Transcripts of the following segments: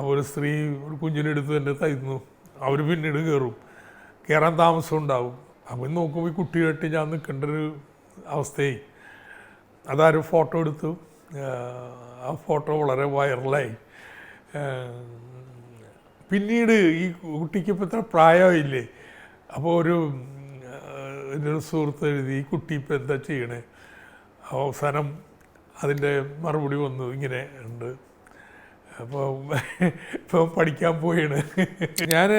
അപ്പോൾ ഒരു സ്ത്രീ ഒരു കുഞ്ഞിനെടുത്ത് തന്നെ തരുന്നു. അവർ പിന്നീട് കയറും. കയറാൻ താമസം ഉണ്ടാവും. അപ്പോൾ നോക്കുമ്പോൾ ഈ കുട്ടിയായിട്ട് ഞാൻ നിൽക്കേണ്ട ഒരു അവസ്ഥയായി. അതാരും ഫോട്ടോ എടുത്തു. ആ ഫോട്ടോ വളരെ വൈറലായി. പിന്നീട് ഈ കുട്ടിക്ക് ഇപ്പോൾ ഇത്ര പ്രായമായില്ലേ? അപ്പോൾ ഒരു എന്റെ ഒരു സുഹൃത്ത് എഴുതി ഈ കുട്ടി ഇപ്പം എന്താ ചെയ്യണേ? അവസാനം അതിന്റെ മറുപടി വന്നു. ഇങ്ങനെ ഉണ്ട്. അപ്പോൾ ഇപ്പോൾ പഠിക്കാൻ പോയാണ് ഞാൻ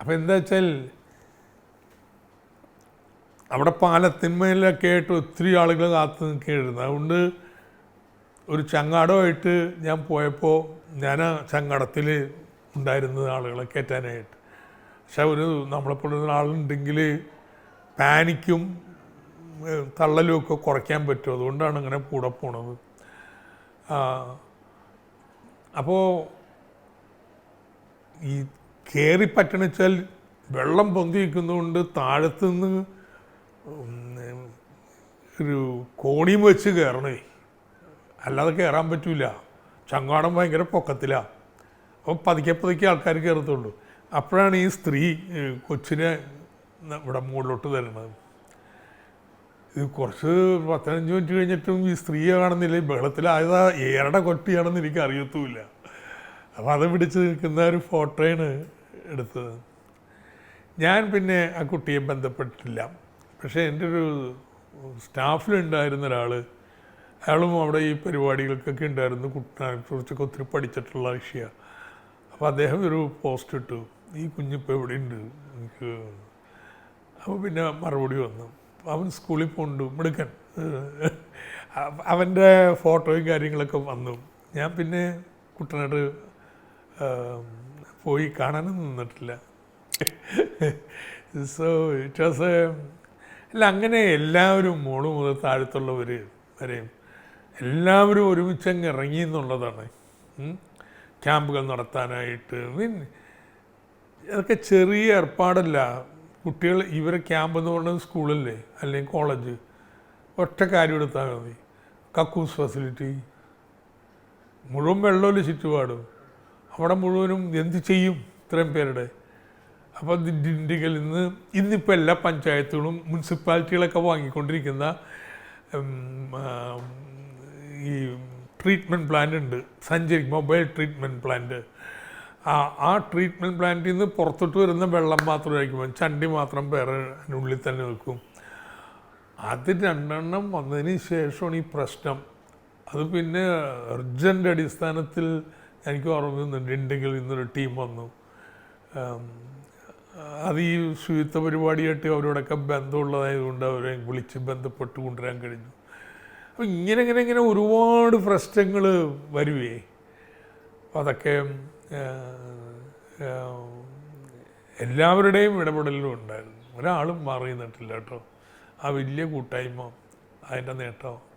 അപ്പോൾ എന്താ വെച്ചാൽ അവിടെ പാലത്തിന്മേലൊക്കെ ആയിട്ട് ഒത്തിരി ആളുകൾ കാത്തു നിൽക്കുകയായിരുന്നു. അതുകൊണ്ട് ഒരു ചങ്ങാടമായിട്ട് ഞാൻ പോയപ്പോൾ ഞാൻ ആ ചങ്ങാടത്തിൽ ഉണ്ടായിരുന്നത് ആളുകളെ കയറ്റാനായിട്ട്. പക്ഷെ ഒരു നമ്മളെപ്പോലുള്ള ആളുണ്ടെങ്കിൽ പാനിക്കും തള്ളലും ഒക്കെ കുറയ്ക്കാൻ പറ്റും. അതുകൊണ്ടാണ് ഇങ്ങനെ കൂടെ പോണത്. അപ്പോൾ ഈ കയറി പറ്റണച്ചാൽ വെള്ളം പൊന്തി നിൽക്കുന്നതുകൊണ്ട് താഴത്ത് നിന്ന് ഒരു കോണിയും വെച്ച് കയറണേ അല്ലാതെ കയറാൻ പറ്റില്ല ചങ്ങാടം ഭയങ്കര പൊക്കത്തിലാണ് അപ്പോൾ പതുക്കെ പതുക്കെ ആൾക്കാർ കയറത്തുള്ളൂ അപ്പോഴാണ് ഈ സ്ത്രീ കൊച്ചിനെ ഇവിടെ മുകളിലോട്ട് തരുന്നത് കുറച്ച് പത്തനഞ്ച് മിനിറ്റ് കഴിഞ്ഞിട്ടും ഈ സ്ത്രീയെ കാണുന്നില്ല ഈ ബഹളത്തിലായതാ ഏറെ കൊട്ടിയാണെന്ന് എനിക്ക് അറിയത്തുമില്ല. അപ്പോൾ അത് പിടിച്ച് നിൽക്കുന്ന ഒരു ഫോട്ടോയാണ് എടുത്തത്. ഞാൻ പിന്നെ ആ കുട്ടിയെ ബന്ധപ്പെട്ടിട്ടില്ല. പക്ഷേ എന്റെ ഒരു സ്റ്റാഫിലുണ്ടായിരുന്ന ഒരാൾ അയാളും അവിടെ ഈ പരിപാടികൾക്കൊക്കെ ഉണ്ടായിരുന്നു കുട്ടിനെക്കുറിച്ചൊക്കെ ഒത്തിരി പഠിച്ചിട്ടുള്ള വിഷയമാണ് അപ്പോൾ അദ്ദേഹം ഒരു പോസ്റ്റ് ഇട്ടു. ഈ കുഞ്ഞിപ്പോൾ എവിടെയുണ്ട്? എനിക്ക് അപ്പോൾ പിന്നെ മറുപടി വന്നു. അവൻ സ്കൂളിൽ പോകുന്നുണ്ട് മിടുക്കൻ. അവ- അവന്റെ ഫോട്ടോയും കാര്യങ്ങളൊക്കെ വന്നു. ഞാൻ പിന്നെ കുട്ടനാട് പോയി കാണാനും നിന്നിട്ടില്ല. സോ ഇറ്റ് വാസ് എ അല്ല അങ്ങനെ എല്ലാവരും മോൾ മുതൽ താഴത്തുള്ളവർ വരെയും എല്ലാവരും ഒരുമിച്ച് അങ്ങ് ഇറങ്ങി എന്നുള്ളതാണ്. ക്യാമ്പുകൾ നടത്താനായിട്ട്. മീൻ അതൊക്കെ ചെറിയ ഏർപ്പാടല്ല. കുട്ടികൾ ഇവരെ ക്യാമ്പ് എന്ന് പറയുന്നത് സ്കൂളല്ലേ അല്ലെങ്കിൽ കോളേജ് ഒറ്റ കാര്യം എടുത്താൽ മതി. കക്കൂസ് ഫെസിലിറ്റി മുഴുവൻ വെള്ളമില്ല ചുറ്റുപാടും അവിടെ മുഴുവനും എന്ത് ചെയ്യും? ഇത്രയും പേരുടെ. അപ്പോൾ ഡിണ്ടിഗൽ ഇന്ന് ഇന്നിപ്പോൾ എല്ലാ പഞ്ചായത്തുകളും മുനിസിപ്പാലിറ്റികളൊക്കെ വാങ്ങിക്കൊണ്ടിരിക്കുന്ന ഈ ട്രീറ്റ്മെന്റ് പ്ലാന്റ് ഉണ്ട്. സഞ്ചരി മൊബൈൽ ട്രീറ്റ്മെന്റ് പ്ലാന്റ് ആ ആ ട്രീറ്റ്മെന്റ് പ്ലാന്റിൽ നിന്ന് പുറത്തോട്ട് വരുന്ന വെള്ളം മാത്രം കഴിക്കുമ്പോൾ ചണ്ടി മാത്രം വേറെ അതിനുള്ളിൽ തന്നെ വെക്കും. അത് രണ്ടെണ്ണം വന്നതിന് ശേഷമാണ് ഈ പ്രശ്നം. അത് പിന്നെ അർജന്റ് അടിസ്ഥാനത്തിൽ എനിക്ക് ഓർമ്മയുന്നുണ്ട് ഉണ്ടെങ്കിൽ ഇന്നൊരു ടീം വന്നു. അത് ഈ ശുചിത്വ പരിപാടിയായിട്ട് അവരോടൊക്കെ ബന്ധമുള്ളതായതുകൊണ്ട് അവരെ വിളിച്ച് ബന്ധപ്പെട്ട് കൊണ്ടുവരാൻ കഴിഞ്ഞു. അപ്പം ഇങ്ങനെ ഇങ്ങനെ ഇങ്ങനെ ഒരുപാട് പ്രശ്നങ്ങൾ വരുവേ. അപ്പം അതൊക്കെ എല്ലാവരുടെയും ഇടപെടലും ഉണ്ടായിരുന്നു. ഒരാളും മാറി നിന്നിട്ടില്ല കേട്ടോ. ആ വലിയ കൂട്ടായ്മ അതിന്റെ നേട്ടം.